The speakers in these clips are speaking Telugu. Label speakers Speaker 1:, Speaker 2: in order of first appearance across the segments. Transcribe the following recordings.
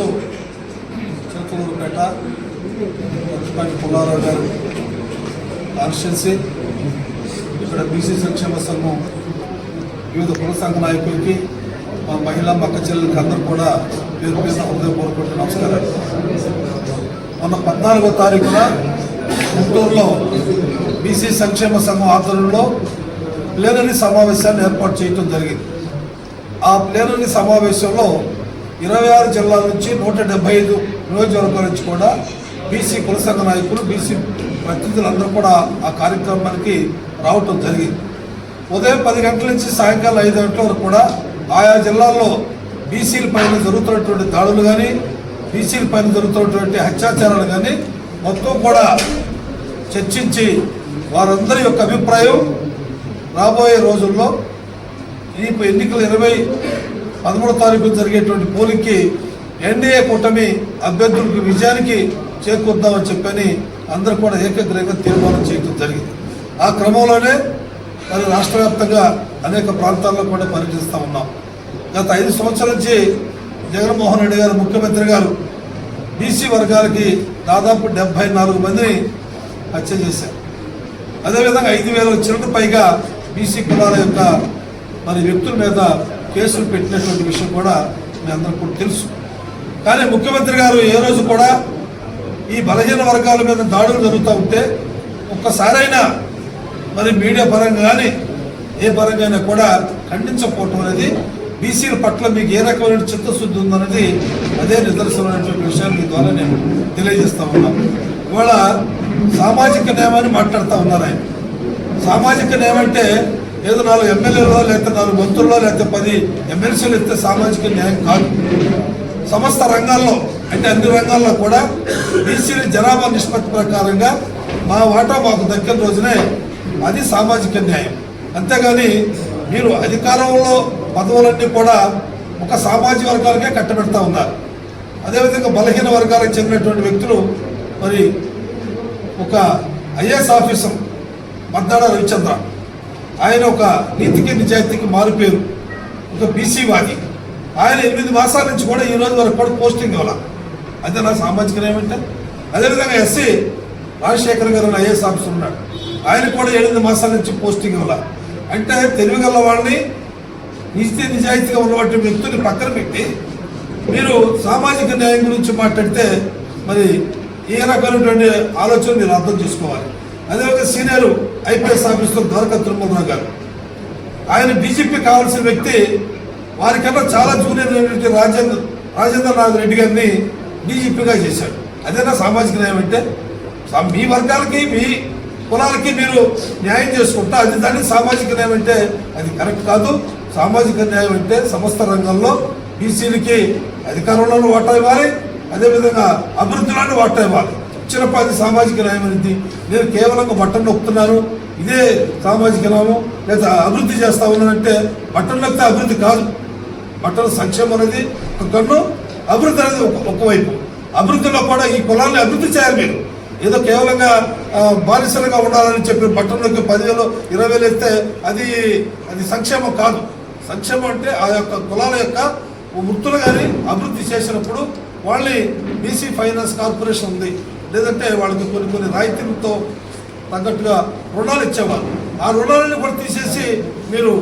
Speaker 1: ఈరోజు చిత్తూరుపేట పచ్చిపాటి పుల్లారావు గారు కాన్స్టిట్యున్సీ ఇక్కడ బీసీ సంక్షేమ సంఘం వివిధ కుల సంఘ నాయకులకి మా మహిళా మక్క చెల్లెలకి అందరూ కూడా పేరు పేరున హృదయపూర్వక నమస్కారాలు. మొన్న పద్నాలుగో తారీఖున గుంటూరులో బీసీ సంక్షేమ సంఘం ఆధ్వర్యంలో ప్లేనరీ సమావేశాన్ని ఏర్పాటు చేయడం జరిగింది. ఆ ప్లేనరీ సమావేశంలో ఇరవై ఆరు జిల్లాల నుంచి నూట డెబ్బై ఐదు నియోజకవర్గాల నుంచి కూడా బీసీ కుల సంఘ నాయకులు బీసీ ప్రతినిధులందరూ కూడా ఆ కార్యక్రమానికి రావటం జరిగింది. ఉదయం పది గంటల నుంచి సాయంకాలం ఐదు గంటల వరకు కూడా ఆయా జిల్లాల్లో బీసీల పైన జరుగుతున్నటువంటి దాడులు కానీ బీసీల పైన జరుగుతున్నటువంటి అత్యాచారాలు కానీ మొత్తం కూడా చర్చించి వారందరి యొక్క అభిప్రాయం రాబోయే రోజుల్లో ఈ ఎన్నికల ఇరవై పదమూడో తారీఖు జరిగేటువంటి పోలింగ్కి ఎన్డీఏ కూటమి అభ్యర్థులకు విజయానికి చేకూర్దామని చెప్పని అందరూ కూడా ఏకగ్రహంగా తీర్మానం చేయడం జరిగింది. ఆ క్రమంలోనే మరి రాష్ట్ర వ్యాప్తంగా అనేక ప్రాంతాల్లో కూడా పర్యటిస్తూ ఉన్నాం. గత ఐదు సంవత్సరాల నుంచి జగన్మోహన్ రెడ్డి గారు ముఖ్యమంత్రి గారు బీసీ వర్గాలకి దాదాపు డెబ్బై నాలుగు మందిని హత్య చేశారు. అదేవిధంగా ఐదు వేల చిల్లర పైగా బీసీ కులాల యొక్క మరి వ్యక్తుల మీద కేసులు పెట్టినటువంటి విషయం కూడా మీ అందరికీ కూడా తెలుసు. కానీ ముఖ్యమంత్రి గారు ఏ రోజు కూడా ఈ బలహీన వర్గాల మీద దాడులు జరుగుతూ ఉంటే ఒక్కసారైనా మరి మీడియా పరంగా కానీ ఏ పరంగా అయినా కూడా ఖండించకపోవటం అనేది బీసీల పట్ల మీకు ఏ రకమైన చిత్తశుద్ధి ఉందన్నది అదే నిదర్శనమైనటువంటి విషయాన్ని మీ ద్వారా నేను తెలియజేస్తా ఉన్నాను ఇవాళ సామాజిక న్యాయాన్ని మాట్లాడుతూ ఉన్నారు ఆయన. సామాజిక న్యాయం అంటే ఏదో నాలుగు ఎమ్మెల్యేలో లేకపోతే నాలుగు మంత్రుల్లో లేకపోతే పది ఎమ్మెల్సీలు ఇస్తే సామాజిక న్యాయం కాదు. సమస్త రంగాల్లో అంటే అన్ని రంగాల్లో కూడా బీసీల జనాభా నిష్పత్తి ప్రకారంగా మా వాటా మాకు దక్కిన రోజునే అది సామాజిక న్యాయం. అంతేగాని మీరు అధికారంలో పదవులన్నీ కూడా ఒక సామాజిక వర్గాలకే కట్టబెడతా ఉన్నారు. అదేవిధంగా బలహీన వర్గాలకు చెందినటువంటి వ్యక్తులు మరి ఒక ఐఏఎస్ ఆఫీసర్ మద్దాడ రవిచంద్ర. ఆయన ఒక నీతికి నిజాయితీకి మారిపోయారు ఒక బీసీ వాది. ఆయన ఎనిమిది మాసాల నుంచి కూడా ఈ రోజు వరకు కూడా పోస్టింగ్ ఇవ్వాల? అదే నా సామాజిక ఏమంటే అదేవిధంగా ఎస్సీ రాజశేఖర్ గారు ఐఏఎస్ ఆఫీసర్ ఉన్నాడు. ఆయన కూడా ఎనిమిది మాసాల నుంచి పోస్టింగ్ ఇవ్వాల? అంటే తెలివిగల వాళ్ళని నిజ నిజాయితీగా ఉన్నటువంటి వ్యక్తుల్ని పక్కన పెట్టి మీరు సామాజిక న్యాయం గురించి మాట్లాడితే మరి ఏ రకమైనటువంటి ఆలోచన మీరు అర్థం చేసుకోవాలి? అదేవిధంగా senior IPS officer Dwaraka Tirumalarao గారు. ఆయన బీజేపీ కావాల్సిన వ్యక్తి వారికన్నా చాలా జూనియర్ అయినటువంటి రాజేంద్ర రాజేంద్రనాథ్ రెడ్డి గారిని బీజేపీగా చేశాడు అదేనా సామాజిక న్యాయం అంటే? మీ వర్గాలకి మీ కులాలకి మీరు న్యాయం చేసుకుంటా అది దాన్ని సామాజిక న్యాయం అంటే అది కరెక్ట్ కాదు. సామాజిక న్యాయం అంటే సమస్త రంగంలో బీసీలకి అధికారంలోనూ వాటా ఇవ్వాలి అదేవిధంగా అభివృద్ధిలోనూ వాటా ఇవ్వాలి. చిరపాది సామాజిక న్యాయం అనేది నేను కేవలం బట్టన్ నొక్కుతున్నాను. ఇదే సామాజిక న్యాయం లేదా అభివృద్ధి చేస్తా ఉన్నానంటే బట్టలు నొక్కితే అభివృద్ధి కాదు. బట్టల సంక్షేమం అనేది ఒక కన్ను అభివృద్ధి అనేది ఒక ఒకవైపు అభివృద్ధిలో కూడా ఈ కులాన్ని అభివృద్ధి చేయాలి మీరు. ఏదో కేవలంగా బానిసలుగా ఉండాలని చెప్పి బట్టల్లోకి పదివేలు ఇరవై వేలు ఇస్తే అది అది సంక్షేమం కాదు. సంక్షేమం అంటే ఆ యొక్క కులాల యొక్క వృత్తులు కానీ అభివృద్ధి చేసినప్పుడు వాళ్ళని బీసీ ఫైనాన్స్ కార్పొరేషన్ ఉంది. లేదంటే వాళ్ళకి కొన్ని కొన్ని రాయితీలతో తగ్గట్టుగా రుణాలు ఇచ్చేవారు. ఆ రుణాలను కూడా తీసేసి మీరు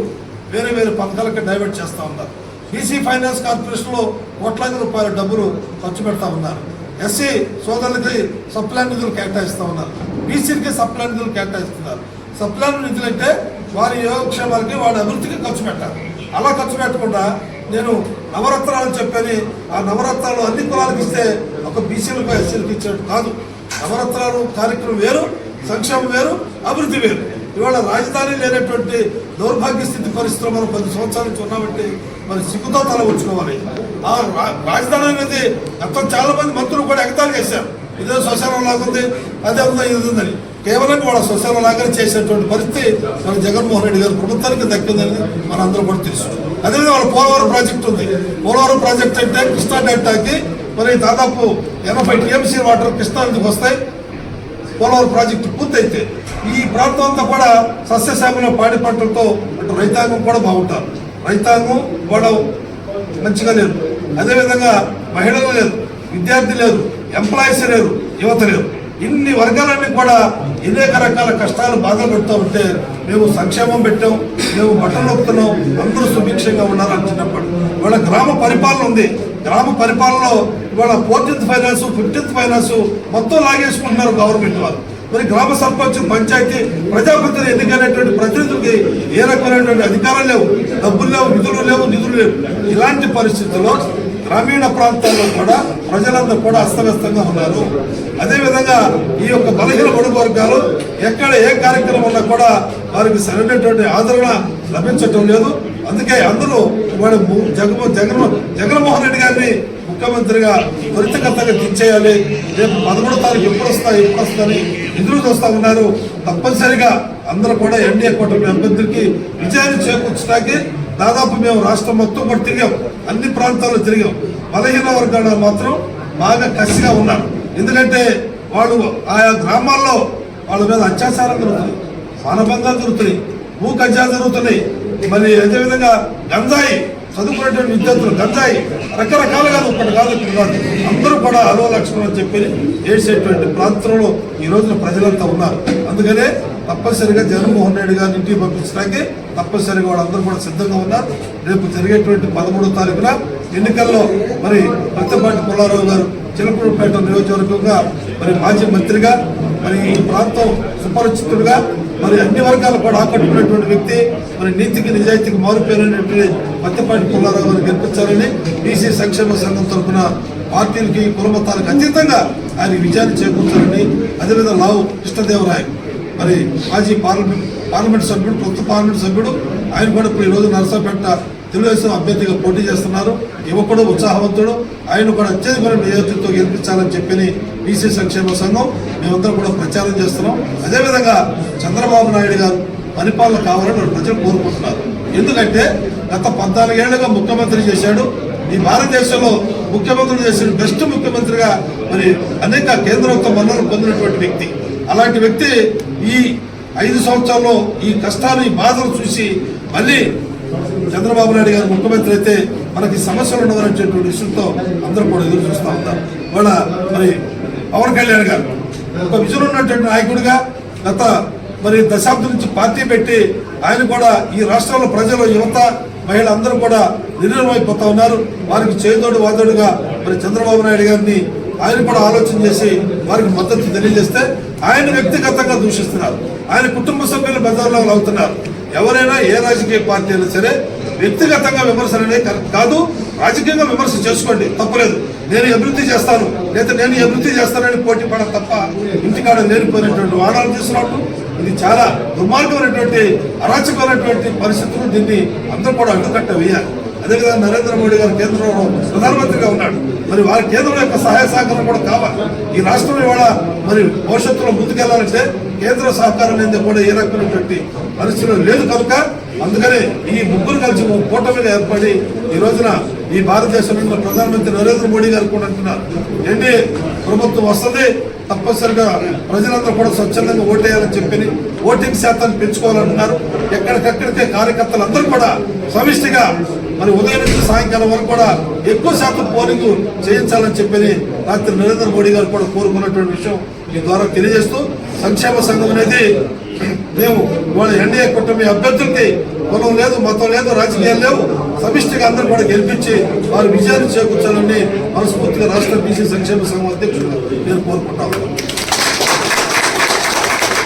Speaker 1: వేరే వేరే పథకాలకి డైవర్ట్ చేస్తూ ఉన్నారు. బీసీ ఫైనాన్స్ కార్పొరేషన్లో కోట్లాది రూపాయల డబ్బులు ఖర్చు పెడతా ఉన్నారు. ఎస్సీ సోదరులకి సప్లాన్ నిధులు కేటాయిస్తూ ఉన్నారు. బీసీలకి సప్లాన్ నిధులు కేటాయిస్తున్నారు. సప్లాన్ నిధులు అంటే వారి యోగక్షేమాలకి వారి అభివృద్ధికి ఖర్చు పెట్టాలి. అలా ఖర్చు పెట్టకుండా నేను నవరత్నాలు చెప్పని ఆ నవరత్నాలు అన్ని కులాలకు ఇస్తే ఒక బీసీలకు ఎస్సీలకు ఇచ్చాడు కాదు. నవరత్నాలు కార్యక్రమం వేరు సంక్షేమం వేరు అభివృద్ధి వేరు. ఇవాళ రాజధాని లేనటువంటి దౌర్భాగ్య స్థితి పరిస్థితులు మనం పది సంవత్సరాల నుంచి ఉన్నామంటే మరి సిగ్గుతో తల ఉంచుకోవాలి ఆ రాజధాని అనేది మొత్తం చాలా మంది మంత్రులు కూడా ఎగతాలు చేశారు. ఇదే శ్మశానం లాగుంది అదే ఉందా ఇది ఉందని. కేవలం వాళ్ళ శ్మశానం లాగానే చేసినటువంటి పరిస్థితి మన జగన్మోహన్ రెడ్డి గారి ప్రభుత్వానికి దక్కిందని మన అందరూ కూడా తెలుసు. అదేవిధంగా వాళ్ళ పోలవరం ప్రాజెక్ట్ ఉంది. పోలవరం ప్రాజెక్ట్ అంటే కృష్ణా డెల్టాకి మరి దాదాపు ఎనభై టీఎంసీ వాటర్ కృష్ణా నదికి వస్తాయి. పోలవరం ప్రాజెక్టు పూర్తయితే ఈ ప్రాంతం అంతా కూడా సస్యశామలో పాడి పంటలతో అటు రైతాంగం కూడా బాగుంటారు. రైతాంగం కూడా మంచిగా లేరు అదేవిధంగా మహిళలు లేరు విద్యార్థి లేరు ఎంప్లాయీస్ లేరు యువత లేరు. ఇన్ని వర్గాలన్నీ కూడా అనేక రకాల కష్టాలు బాధలు పెడుతూ ఉంటే మేము సంక్షేమం పెట్టాం మేము బట్టలు నొక్కుతున్నాం అందరూ సుభిక్షంగా ఉన్నారు చిన్నప్పుడు ఇవాళ గ్రామ పరిపాలన ఉంది. గ్రామ పరిపాలనలో ఇవాళ ఫోర్టీన్త్ ఫైనాన్స్ ఫిఫ్టీన్త్ ఫైనాన్స్ మొత్తం లాగేసుకుంటున్నారు గవర్నమెంట్ వాళ్ళు. మరి గ్రామ సర్పంచ్ పంచాయతీ ప్రజాప్రతినిధులు ఎన్నికైనటువంటి ప్రతినిధులకి ఏ రకమైనటువంటి అధికారాలు లేవు డబ్బులు లేవు నిధులు లేవు నిధులు లేవు. ఇలాంటి పరిస్థితుల్లో గ్రామీణ ప్రాంతాల్లో కూడా ప్రజలందరూ కూడా అస్తవ్యస్తంగా ఉన్నారు. అదేవిధంగా ఈ యొక్క బలహీన బడుగు వర్గాలు ఎక్కడ ఏ కార్యక్రమం ఉన్నా కూడా వారికి సరైనటువంటి ఆదరణ లభించటం లేదు. అందుకే అందరూ ఇవాళ జగన్ జగన్ జగన్మోహన్ రెడ్డి గారిని ముఖ్యమంత్రిగా త్వరితగతంగా దించేయాలి రేపు పదమూడో తారీఖు ఎప్పుడు వస్తా ఎప్పుడు వస్తుందని ఎదురు చూస్తూ ఉన్నారు. తప్పనిసరిగా అందరూ కూడా ఎన్డీఏ కూటమి అభ్యర్థులకి విజయాన్ని చేకూర్చడానికి దాదాపు మేము రాష్ట్రం మొత్తం కూడా తిరిగాం. అన్ని ప్రాంతాల్లో తిరిగాం. బలహీన వర్గాలు మాత్రం బాగా కసిగా ఉన్నారు. ఎందుకంటే వాళ్ళు ఆయా గ్రామాల్లో వాళ్ళ మీద అత్యాచారం జరుగుతుంది మానభంగాలు జరుగుతున్నాయి. భూ కబ్జాలు జరుగుతున్నాయి. మరి అదేవిధంగా గంజాయి చదువుకునేటువంటి విద్యార్థులు గంజాయి రకరకాలుగా ఒకటి కాదు ఇప్పుడు కాదు అందరూ కూడా అలో లక్ష్మణ్ అని చెప్పి ఏడ్చేటువంటి ప్రాంతంలో ఈ రోజున ప్రజలంతా ఉన్నారు. అందుకనే తప్పనిసరిగా జగన్మోహన్ రెడ్డి గారిని ఇంటికి పంపించడానికి తప్పనిసరిగా వాళ్ళందరూ కూడా సిద్ధంగా ఉన్నారు. రేపు జరిగేటువంటి పదమూడో తారీఖున ఎన్నికల్లో మరి ప్రతిపాటి పుల్లారావు గారు చిలకూరుపేట నియోజకవర్గంగా మరి మాజీ మంత్రిగా మరి ఈ ప్రాంతం సుపరిచితుడుగా మరి అన్ని వర్గాలు కూడా ఆకట్టుకున్నటువంటి వ్యక్తి మరి నీతికి నిజాయితీకి మారుపేరినటువంటి పత్తిపాటి పుల్లారావు గారు గెలిపించాలని బీసీ సంక్షేమ సంఘం తరఫున పార్టీలకి కులమతాలకు అతీతంగా ఆయన విజయాన్ని చేకూర్చాలని అదేవిధంగా లావు కృష్ణదేవరాయ మరి మాజీ పార్లమెంట్ పార్లమెంట్ సభ్యుడు కొత్త పార్లమెంట్ సభ్యుడు ఆయన కూడా ఇప్పుడు ఈరోజు నరసాపేట తెలుగుదేశం అభ్యర్థిగా పోటీ చేస్తున్నారు. యువకుడు ఉత్సాహవంతుడు. ఆయన కూడా అత్యధిక నియోజకతో గెలిపించాలని చెప్పి బీసీ సంక్షేమ సంఘం మేమందరం కూడా ప్రచారం చేస్తున్నాం. అదేవిధంగా చంద్రబాబు నాయుడు గారు పరిపాలన కావాలని ప్రజలు కోరుకుంటున్నారు. ఎందుకంటే గత పద్నాలుగేళ్ళుగా ముఖ్యమంత్రి చేశాడు. ఈ భారతదేశంలో ముఖ్యమంత్రులు చేసిన బెస్ట్ ముఖ్యమంత్రిగా మరి అనేక కేంద్రంతో మన్నలు పొందినటువంటి వ్యక్తి. అలాంటి వ్యక్తి ఈ ఐదు సంవత్సరాల్లో ఈ కష్టాలు ఈ బాధలు చూసి మళ్ళీ చంద్రబాబు నాయుడు గారు ముఖ్యమంత్రి అయితే మనకి సమస్యలు ఉండవనేటువంటి విషయంతో అందరూ కూడా ఎదురు చూస్తూ ఉంటారు. వాళ్ళ మరి పవన్ కళ్యాణ్ గారు ఒక విజయం ఉన్నటువంటి నాయకుడిగా గత మరి దశాబ్దం నుంచి పార్టీ పెట్టి ఆయన కూడా ఈ రాష్ట్రంలో ప్రజలు యువత మహిళలందరూ కూడా నిర్ణయమైపోతా ఉన్నారు. వారికి చేదోడు వాదోడుగా మరి చంద్రబాబు నాయుడు గారిని ఆయన కూడా ఆలోచన చేసి వారికి మద్దతు తెలియజేస్తే ఆయన వ్యక్తిగతంగా దూషిస్తున్నారు. ఆయన కుటుంబ సభ్యులు బెదర్లో అవుతున్నారు ఎవరైనా ఏ రాజకీయ పార్టీ అయినా సరే వ్యక్తిగతంగా విమర్శలు అనేది కాదు రాజకీయంగా విమర్శ చేసుకోండి. తప్పలేదు. నేను అభివృద్ధి చేస్తాను. లేదా నేను అభివృద్ధి చేస్తానని పోటీ పడ తప్ప ఇంటికాడ లేనిపోయినటువంటి వాడాలు తీసుకున్నట్టు ఇది చాలా దుర్మార్గమైనటువంటి అరాచకమైనటువంటి పరిస్థితులు దీన్ని అందరూ కూడా అడ్డుకట్ట వేయాలి అదేవిధంగా నరేంద్ర మోడీ గారు కేంద్రంలో ప్రధానమంత్రిగా ఉన్నాడు. మరి వారి కేంద్రం యొక్క సహాయ సహకారం కూడా కావాలి. ఈ రాష్ట్రం ఇవాళ మరి భవిష్యత్తులో ముందుకెళ్ళాలంటే కేంద్ర సహకారం అనేది కూడా ఏ రకమైనటువంటి పరిస్థితులు లేదు కనుక అందుకనే ఈ ముగ్గురు కలిసి ఓ కూటమిగా ఏర్పడి ఈ రోజున ఈ భారతదేశంలో ప్రధానమంత్రి నరేంద్ర మోడీ గారు కూడా అంటున్నారు. ఏంటి ప్రభుత్వం వస్తుంది తప్పనిసరిగా ప్రజలందరూ కూడా స్వచ్ఛందంగా ఓటేయాలని చెప్పి ఓటింగ్ శాతాన్ని పెంచుకోవాలంటున్నారు ఎక్కడికక్కడికే కార్యకర్తలు అందరూ కూడా సమిష్టిగా మరి ఉదయం నుంచి సాయంకాలం వరకు కూడా ఎక్కువ శాతం పోలింగ్ చేయించాలని చెప్పని రాత్రి నరేంద్ర మోడీ గారు కూడా కోరుకున్నటువంటి విషయం ఈ ద్వారా తెలియజేస్తూ సంక్షేమ సంఘం అనేది మేము వాళ్ళ ఎన్డీఏ కుటుంబ అభ్యర్థులకి కులం లేదు మతం లేదు రాజకీయాలు లేవు. సమిష్టిగా అందరూ కూడా గెలిపించి వారి విజయాన్ని చేకూర్చాలని మనస్ఫూర్తిగా రాష్ట్ర బీసీ సంక్షేమ సంఘం అధ్యక్షుడు నేను కోరుకుంటా